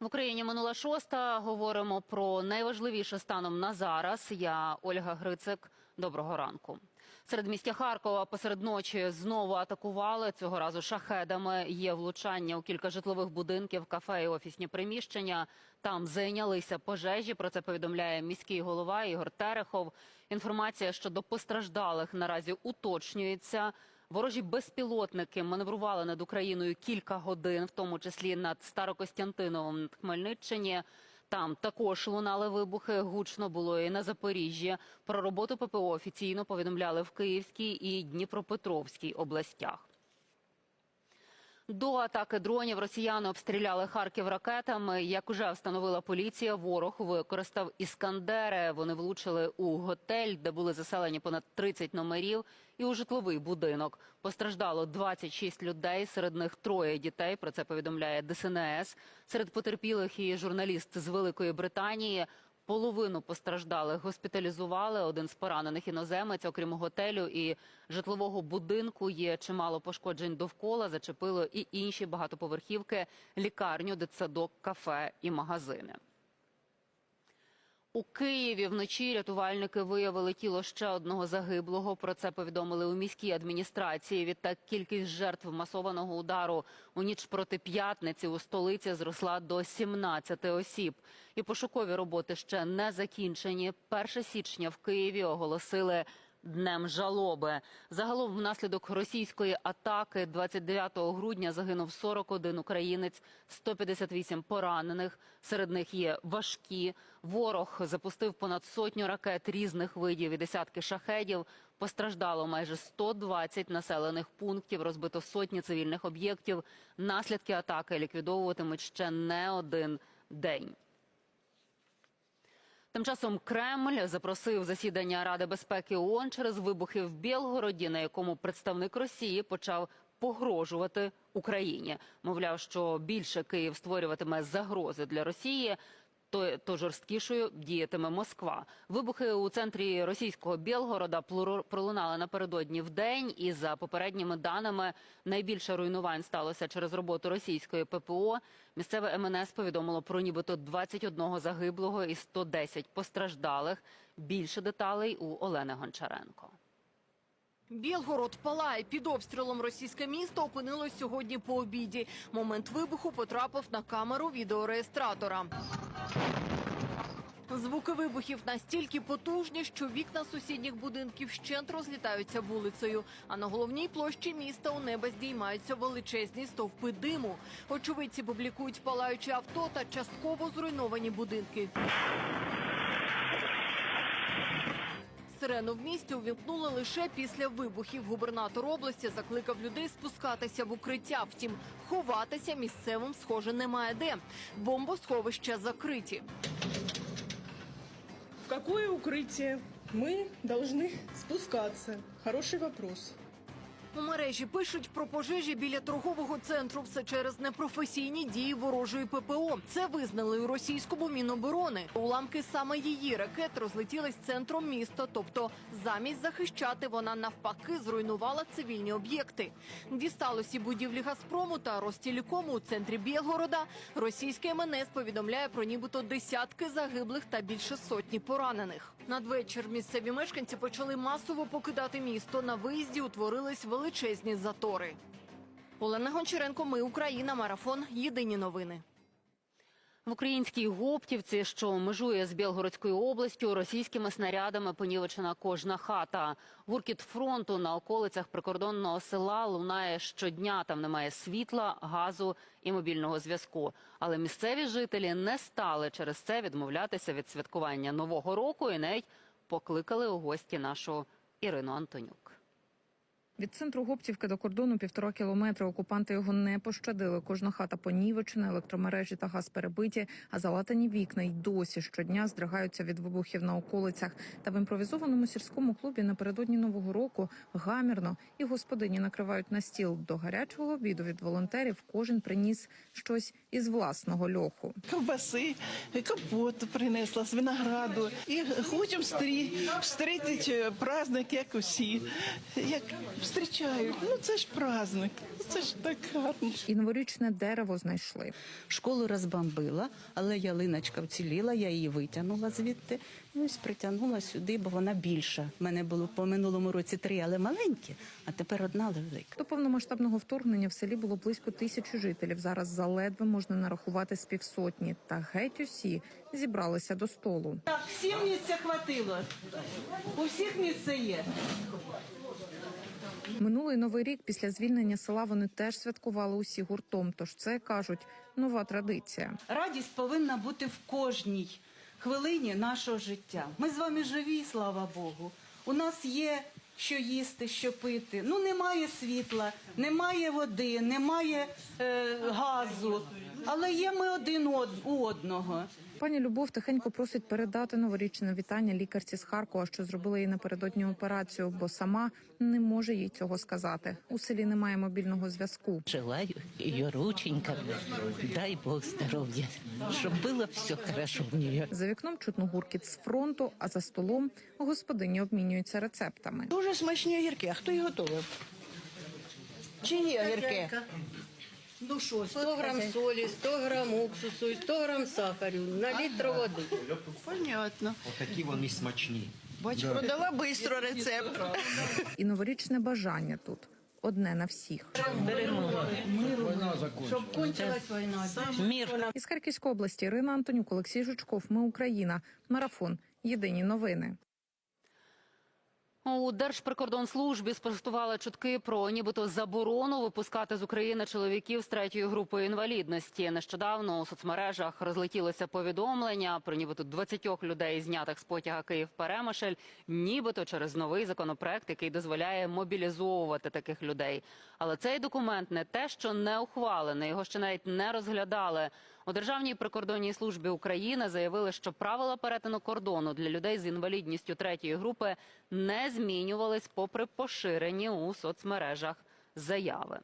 В Україні минула шоста. Говоримо про найважливіше станом на зараз. Я Ольга Грицик. Доброго ранку. Серед містя Харкова посеред ночі знову атакували цього разу шахедами. Є влучання у кілька житлових будинків, кафе і офісні приміщення. Там зайнялися пожежі. Про це повідомляє міський голова Ігор Терехов. Інформація щодо постраждалих наразі уточнюється. Ворожі безпілотники маневрували над Україною кілька годин, в тому числі над Старокостянтиновим на Хмельниччині. Там також лунали вибухи. Гучно було і на Запоріжжі. Про роботу ППО офіційно повідомляли в Київській і Дніпропетровській областях. До атаки дронів росіяни обстріляли Харків ракетами. Як уже встановила поліція, ворог використав іскандери. Вони влучили у готель, де були заселені понад 30 номерів, і у житловий будинок. Постраждало 26 людей, серед них троє дітей. Про це повідомляє ДСНС. Серед потерпілих і журналіст з Великої Британії. Половину постраждалих госпіталізували. Один з поранених іноземець, окрім готелю і житлового будинку, є чимало пошкоджень довкола. Зачепило і інші багатоповерхівки, лікарню, дитсадок, кафе і магазини. У Києві вночі рятувальники виявили тіло ще одного загиблого. Про це повідомили у міській адміністрації. Відтак кількість жертв масованого удару у ніч проти п'ятниці у столиці зросла до 17 осіб. І пошукові роботи ще не закінчені. 1 січня в Києві оголосили днем жалоби. Загалом, внаслідок російської атаки 29 грудня загинув 41 українець, 158 поранених. Серед них є важкі. Ворог запустив понад сотню ракет різних видів і десятки шахедів. Постраждало майже 120 населених пунктів, розбито сотні цивільних об'єктів. Наслідки атаки ліквідовуватимуть ще не один день. Тим часом Кремль запросив засідання Ради безпеки ООН через вибухи в Білгороді, на якому представник Росії почав погрожувати Україні. Мовляв, що більше Київ створюватиме загрози для Росії. То, то жорсткішою діятиме Москва. Вибухи у центрі російського Білгорода пролунали напередодні в день. І за попередніми даними найбільше руйнувань сталося через роботу російської ППО. Місцеве МНС повідомило про нібито 21 загиблого і 110 постраждалих. Більше деталей у Олени Гончаренко. Білгород палає під обстрілом російське місто опинилось сьогодні по обіді. Момент вибуху потрапив на камеру відеореєстратора. Звуки вибухів настільки потужні, що вікна сусідніх будинків щент розлітаються вулицею. А на головній площі міста у небо здіймаються величезні стовпи диму. Очевидці публікують палаючі авто та частково зруйновані будинки. Сирену в місті увімкнули лише після вибухів. Губернатор області закликав людей спускатися в укриття. Втім, ховатися місцевим схоже немає де. Бомбосховища закриті. В какое укрытие мы должны спускаться? Хороший вопрос. У мережі пишуть про пожежі біля торгового центру. Все через непрофесійні дії ворожої ППО. Це визнали у російському міноборони. Уламки саме її ракет розлетілись центром міста. Тобто, замість захищати, вона навпаки зруйнувала цивільні об'єкти. Дісталось і будівлі Газпрому та Ростелекому у центрі Білгорода. Російське МНС повідомляє про нібито десятки загиблих та більше сотні поранених. Надвечір місцеві мешканці почали масово покидати місто. На виїзді утворились величезні затори. Олена Гончаренко, ми Україна, марафон. Єдині новини. В українській Гоптівці, що межує з Білгородською областю, російськими снарядами понівечена кожна хата. Гуркіт фронту на околицях прикордонного села лунає щодня. Там немає світла, газу і мобільного зв'язку. Але місцеві жителі не стали через це відмовлятися від святкування нового року і навіть покликали у гості нашу Ірину Антонюк. Від центру Гоптівки до кордону півтора кілометри. Окупанти його не пощадили. Кожна хата понівечена, електромережі та газ перебиті, а залатані вікна й досі щодня здригаються від вибухів на околицях. Та в імпровізованому сільському клубі напередодні нового року гамірно і господині накривають на стіл до гарячого обіду від волонтерів. Кожен приніс щось із власного льоху. ковбаси, капоту принесла з винограду. І хочемо стрі, встрітити праздник, як усі, як зустрічають. Ну це ж праздник, це ж так гарно. І новорічне дерево знайшли. Школу розбомбила, але ялиночка вціліла, я її витягнула звідти. І ось притягнула сюди, бо вона більша. У мене було по минулому році три, але маленькі, а тепер одна велика. До повномасштабного вторгнення в селі було близько тисячі жителів. Зараз заледве можна нарахувати з півсотні. Та геть усі зібралися до столу. Так, всім місця хватило. У всіх місце є. Минулий новий рік після звільнення села вони теж святкували усі гуртом. Тож це кажуть нова традиція. Радість повинна бути в кожній хвилині нашого життя. Ми з вами живі, слава Богу. У нас є що їсти, що пити. Ну немає світла, немає води, немає е, газу. Але є ми один у одного. Пані Любов тихенько просить передати новорічне вітання лікарці з Харкова, що зробила їй напередодні операцію, бо сама не може їй цього сказати. У селі немає мобільного зв'язку. Желаю ее рученькам, дай Бог здоровья, чтобы было все хорошо у нее. За вікном чутно гуркіт з фронту, а за столом господині обмінюються рецептами. Дуже смачні огірки. А хто їх готував? Чи є огірки? Ну що, 100 грам солі, 100 грам уксусу і 100 грам сахарю на літр води. Понятно. Отакі вони смачні. Бач, продала швидко рецепт. І новорічне бажання тут одне на всіх. Щоб кончилась війна. Мир Із Харківської області Ірина Антонюк, Олексій Жучков. Ми Україна. Марафон. Єдині новини. У Держприкордонслужбі спростували чутки про нібито заборону випускати з України чоловіків з третьої групи інвалідності. Нещодавно у соцмережах розлетілося повідомлення про нібито 20 людей, знятих з потяга Київ Перемишль, нібито через новий законопроект, який дозволяє мобілізовувати таких людей. Але цей документ не те, що не ухвалений, його ще навіть не розглядали. У Державній прикордонній службі України заявили, що правила перетину кордону для людей з інвалідністю третьої групи не змінювались попри поширені у соцмережах заяви.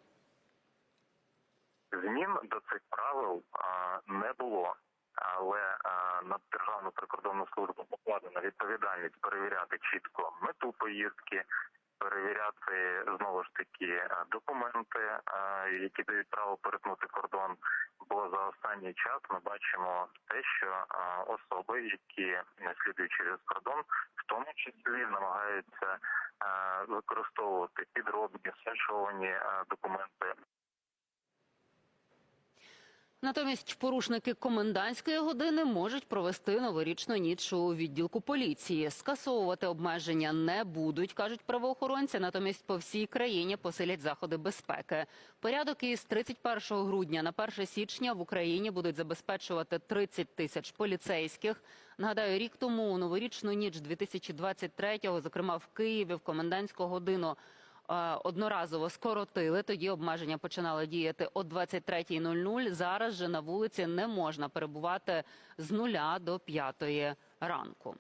Змін до цих правил а, не було, але а, на державну прикордонну службу покладена відповідальність перевіряти чітко мету поїздки, перевіряти знову ж таки документи, які дають право перетнути кордон. Бо за останній час ми бачимо те, що особи, які не слідують через кордон, в тому числі намагаються використовувати підробні сфальшовані документи Натомість порушники комендантської години можуть провести новорічну ніч у відділку поліції. Скасовувати обмеження не будуть, кажуть правоохоронці. Натомість по всій країні посилять заходи безпеки. Порядок із 31 грудня на 1 січня в Україні будуть забезпечувати 30 тисяч поліцейських. Нагадаю, рік тому у новорічну ніч 2023-го, зокрема в Києві, в комендантську годину одноразово скоротили. Тоді обмеження починали діяти о 23.00. Зараз же на вулиці не можна перебувати з нуля до п'ятої ранку.